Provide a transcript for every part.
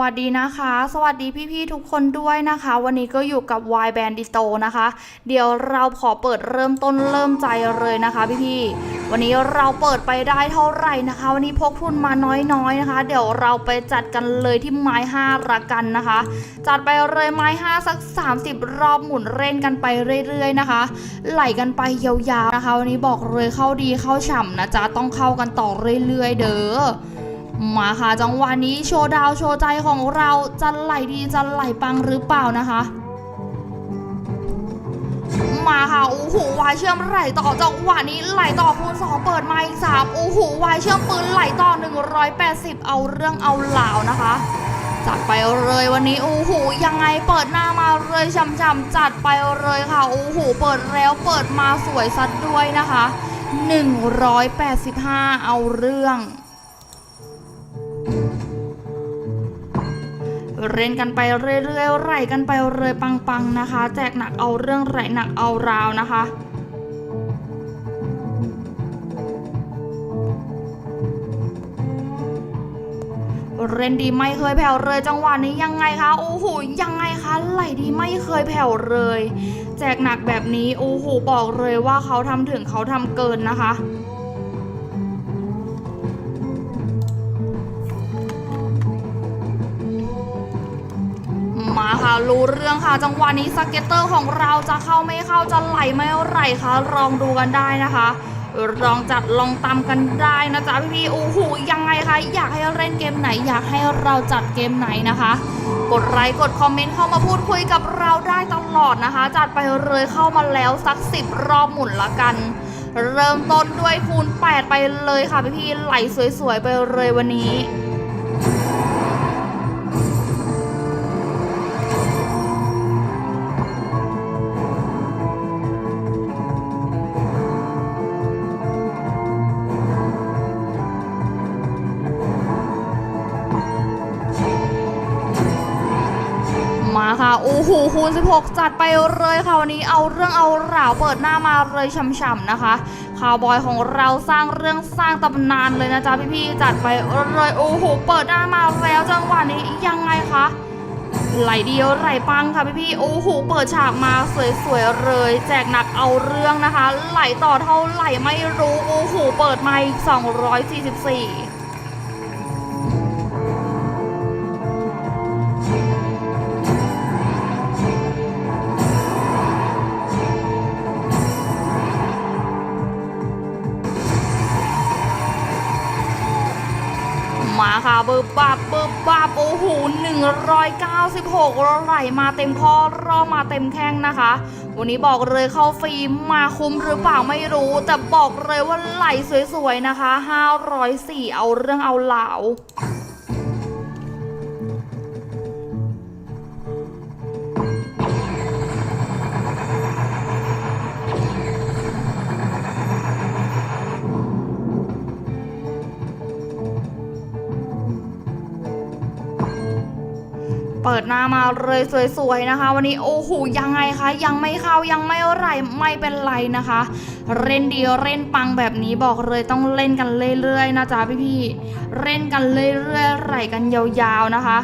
วัสดีนะคะ สวัสดีพี่ๆทุกคนด้วยนะคะ วันนี้ก็อยู่กับ Y Band Disto นะคะ เดี๋ยวเราขอเปิดเริ่มต้นเริ่มใจเลยนะคะพี่ๆวันนี้เราเปิดไปได้เท่าไหร่นะคะ วันนี้พกทุนมาน้อยๆนะคะ เดี๋ยวเราไปจัดกันเลยที่ไม้5ละกันนะคะ จัดไปเลยไม้5สัก 30 รอบหมุนเล่นกันไปเรื่อย ๆนะคะ ไหลกันไปยาวๆนะคะ วันนี้บอกเลยเข้าดีเข้าฉ่ำนะจ๊ะต้องเข้ากันต่อเรื่อยๆ เด้อ มาค่ะจังหวะนี้โชว์ดาวโชว์ใจของเราจะไหลดีจะไหลปังหรือเปล่านะคะมาค่ะโอ้โหวายเชื่อมไหลต่อจังหวะนี้ไหลต่อคูณสองเปิดมาอีกสามโอ้โหวายเชื่อมปืนไหลต่อ 180 เอาเรื่องเอาเหล่านะคะจัดไปเลยวันนี้โอ้โหยังไงเปิดหน้ามาเลยช่ำๆจัดไปเลยค่ะโอ้โหเปิดแล้วเปิดมาสวยซัดด้วยนะคะ 185 เอาเรื่อง เล่นกันไปเรื่อยๆไหลกันไปเรื่อยปังๆนะคะ แจกหนักเอาเรื่องไหลหนักเอาราวนะคะเล่นดีไม่เคยแผ่วเลยจังหวะนี้ยังไงคะโอ้โหยังไงคะไหลดีไม่เคยแผ่วเลย แจกหนักแบบนี้โอ้โหบอกเลยว่าเขาทำถึงเขาทำเกินนะคะ มาค่ะ รู้เรื่องค่ะ จังหวะนี้สเก็ตเตอร์ของเราจะเข้าไม่เข้าจะไหลไม่ไหลคะลองดูกันได้นะคะลองจัดลองตามกันได้นะจ๊ะพี่พี่โอ้โหยังไงคะอยากให้เล่นเกมไหน อยากให้เราจัดเกมไหนนะคะ กดไลค์กดคอมเมนต์เข้ามาพูดคุยกับเราได้ตลอดนะคะ จัดไปเลยเข้ามาแล้วสักสิบรอบหมุนละกัน เริ่มต้นด้วยคูณ 8 ไปเลยค่ะพี่พี่ไหลสวยๆไปเลยวันนี้ มาค่ะ โอ้โหคูณ16 จัดไปเลยค่ะ วันนี้เอาเรื่องเอาราวเปิดหน้ามาเลยช่ำๆนะคะคาวบอยของเราสร้างเรื่องสร้างตำนานเลยนะจ๊ะพี่ๆจัดไปเลยโอ้โหเปิดหน้ามาแล้วจังหวะนี้ยังไงคะไหลเดียวไหลปังค่ะพี่ๆโอ้โหเปิดฉากมาสวยๆเลย แจกหนักเอาเรื่องนะคะ ไหลต่อเท่าไหลไม่รู้โอ้โหเปิดมาอีก244 เบิบบับเบิบบับโอ้โห196ไหลมาเต็มข้อรอมาเต็มแข้งนะคะ วันนี้บอกเลยเข้าฟิล์มมาคุ้มหรือเปล่าไม่รู้ แต่บอกเลยว่าไหลสวยๆนะคะ 504 เอาเรื่องเอาเหลา เปิดหน้ามาเลยสวยๆนะคะ วันนี้โอ้โหยังไงคะ ยังไม่เข้ายังไม่ไรไม่เป็นไรนะคะ เล่นดีเล่นปังแบบนี้บอกเลยต้องเล่นกันเรื่อยๆนะจ๊ะพี่ๆเล่นกันเรื่อยๆไหลกันยาวๆนะคะ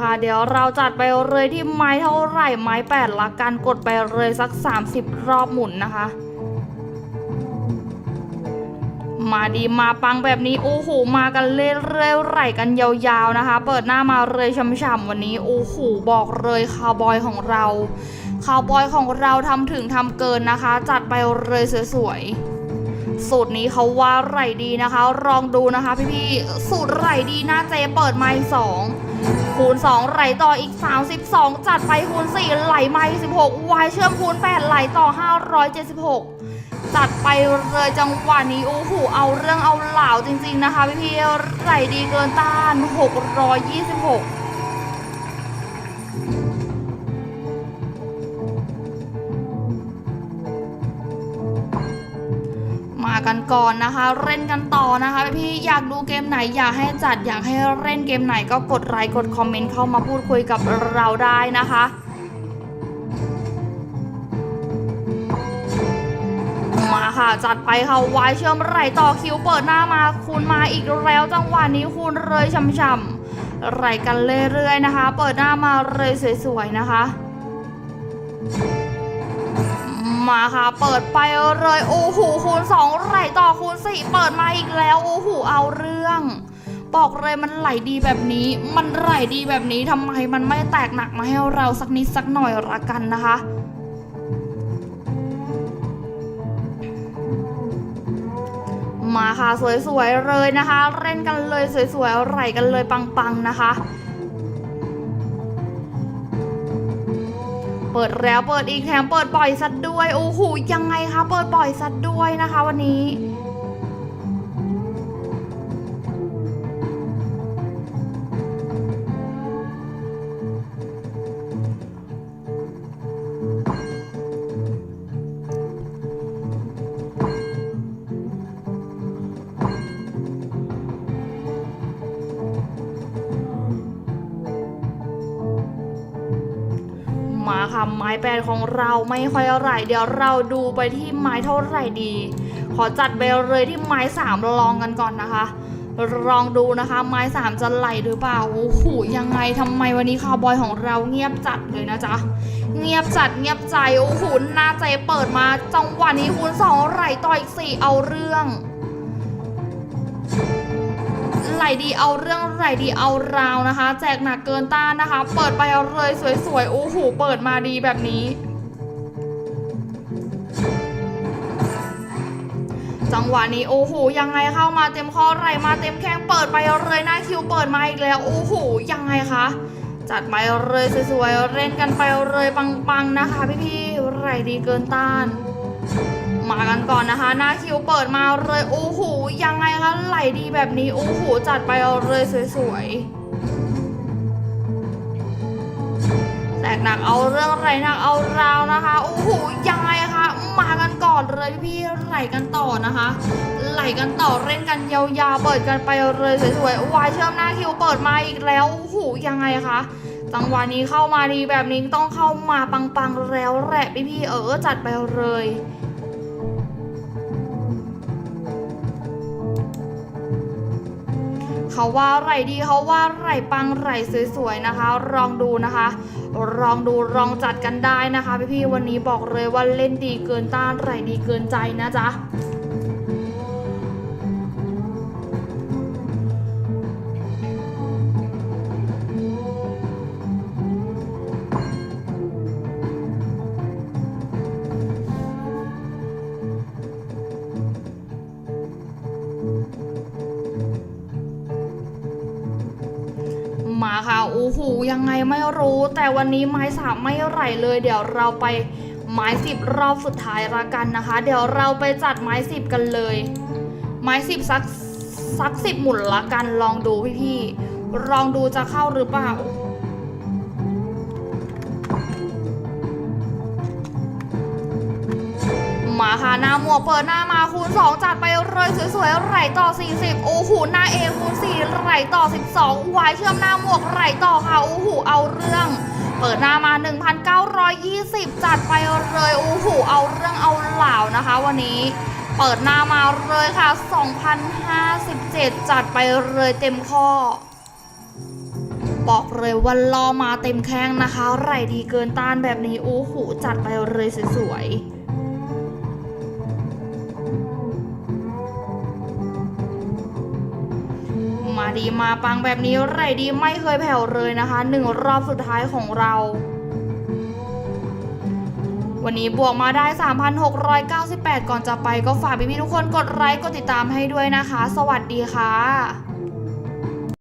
คะ เดี๋ยวเราจัดไปเลยที่ไม้เท่าไหร่ไม้แปดละกันกดไปเลยสัก 30 รอบหมุนนะคะ มาดีมาปังแบบนี้โอ้โหมากันเรื่อยๆไหลกันยาวๆนะคะ เปิดหน้ามาเลยช่ำๆวันนี้โอ้โหบอกเลยคาวบอยของเราคาวบอยของเราทำถึงทำเกินนะคะ จัดไปเลยสวยๆ สูตรนี้เขาว่าไหลดีนะคะ ลองดูนะคะพี่ๆสูตรไหลดีหน้าเจเปิดไม้สองคูณ 2 ไหลต่ออีก 32 จัดไปคูณ 4 ไหลไม้16วายเชื่อมคูณ 8 ไหลต่อ 576 จัดไปเลยจังหวะนี้โอ้โหเอาเรื่องเอาเหล่าจริง ๆนะคะพี่ๆไหลดีเกินต้าน 626 ก่อนนะคะเล่นกันต่อนะคะพี่อยากดูเกมไหนอยากให้จัดอยากให้เล่นเกมไหนก็กดไลค์กดคอมเมนต์เข้ามาพูดคุยกับเราได้นะคะมาค่ะจัดไปค่ะวายเชื่อมไหลต่อคิวเปิดหน้ามาคูณมาอีกแล้วจังหวะนี้คูณเลยช่ำๆไหลกันเรื่อยๆนะคะ เปิดหน้ามาเลยสวยๆนะคะ มาค่ะ เปิดไปเลยโอ้โหคูณสองไหลต่อคูณสี่เปิดมาอีกแล้วโอ้โหเอาเรื่องบอกเลยมันไหลดีแบบนี้ มันไหลดีแบบนี้ทำไมมันไม่แตกหนักมาให้เราสักนิดสักหน่อยละกันนะคะ มาค่ะสวยๆเลยนะคะ เล่นกันเลยสวยๆไหลกันเลยปังๆนะคะ เปิดแล้วเปิดอีกแถมเปิดปล่อยสัตว์ด้วยโอ้โหยังไงคะเปิดปล่อยสัตว์ด้วยนะคะ วันนี้ มาค่ะไม้แปดของเราไม่ค่อยเท่าไหร่เดี๋ยวเราดูไปที่ไม้เท่าไหร่ดี ขอจัดไปเลยที่ไม้สามลองกันก่อนนะคะลองดูนะคะ ไม้สามจะไหลหรือเปล่าโอ้โหยังไงทำไมวันนี้คาวบอยของเราเงียบจัดเลยนะจ๊ะเงียบจัดเงียบใจโอ้โหหน้าใจเปิดมาจังหวะนี้คูณสองไหลต่ออีกสี่เอาเรื่อง ไหลดีเอาเรื่องไหลดีเอาราวนะคะ แจกหนักเกินต้านนะคะ เปิดไปเอาเลยสวยๆโอ้โหเปิดมาดีแบบนี้ จังหวะนี้โอ้โหยังไงเข้ามาเต็มข้อไหลมาเต็มแข้งเปิดไปเอาเลยหน้าคิวเปิดมาอีกแล้วโอ้โหยังไงคะจัดไปเอาเลยสวยๆเล่นกันไปเอาเลยปังๆนะคะ พี่ๆไหลดีเกินต้าน มากันก่อนนะคะ หน้าคิวเปิดมาเลยโอ้โหยังไงคะไหลดีแบบนี้โอ้โหจัดไปเอาเลยสวยๆแตกหนักเอาเรื่องไหลหนักเอาราวนะคะโอ้โหยังไงคะมากันก่อนเลยพี่ไหลกันต่อนะคะ ไหลกันต่อเล่นกันยาวๆเปิดกันไปเลยสวยๆวายเชื่อมหน้าคิวเปิดมาอีกแล้วโอ้โหยังไงคะจังหวะนี้เข้ามาดีแบบนี้ต้องเข้ามาปังๆแล้วแหละพี่ๆเออจัดไปเลย เขาว่าไรดีเขาว่าไรปังไรสวยๆนะคะ ลองดูนะคะ ลองดูลองจัดกันได้นะคะพี่ๆวันนี้บอกเลยว่าเล่นดีเกินต้านไรดีเกินใจนะจ๊ะ ยังไงไม่รู้ แต่วันนี้ไม้สามไม่ไหลเลย เดี๋ยวเราไปไม้สิบรอบสุดท้ายละกันนะคะ เดี๋ยวเราไปจัดไม้สิบกันเลย ไม้สิบสักสักสิบหมุนละกันลองดูพี่ๆลองดูจะเข้าหรือเปล่า หน้าหมวกเปิดหน้ามาคูณ 2 จัดไปเลยสวยๆไหลต่อ 40 โอ้โหหน้าเอคูณ4ไหลต่อ 12วายเชื่อมหน้าหมวกไหลต่อค่ะโอ้โหเอาเรื่อง เปิดหน้ามา 1,920 จัดไปเลยโอ้โหเอาเรื่องเอาเหล่านะคะ วันนี้เปิดหน้ามาเลยค่ะ 2,057 จัดไปเลยเต็มข้อ บอกเลยว่าล่อมาเต็มแข้งนะคะไหลดีเกินต้านแบบนี้ โอ้โห จัดไปเลยสวยๆ มาดีมาปังแบบนี้ไรดีไม่เคยแผ่วเลยนะคะหนึ่งรอบสุดท้ายของเรา วันนี้บวกมาได้ 3,698 ก่อนจะไปก็ฝากพี่ๆทุกคนกดไลค์กดติดตามให้ด้วยนะคะ สวัสดีค่ะ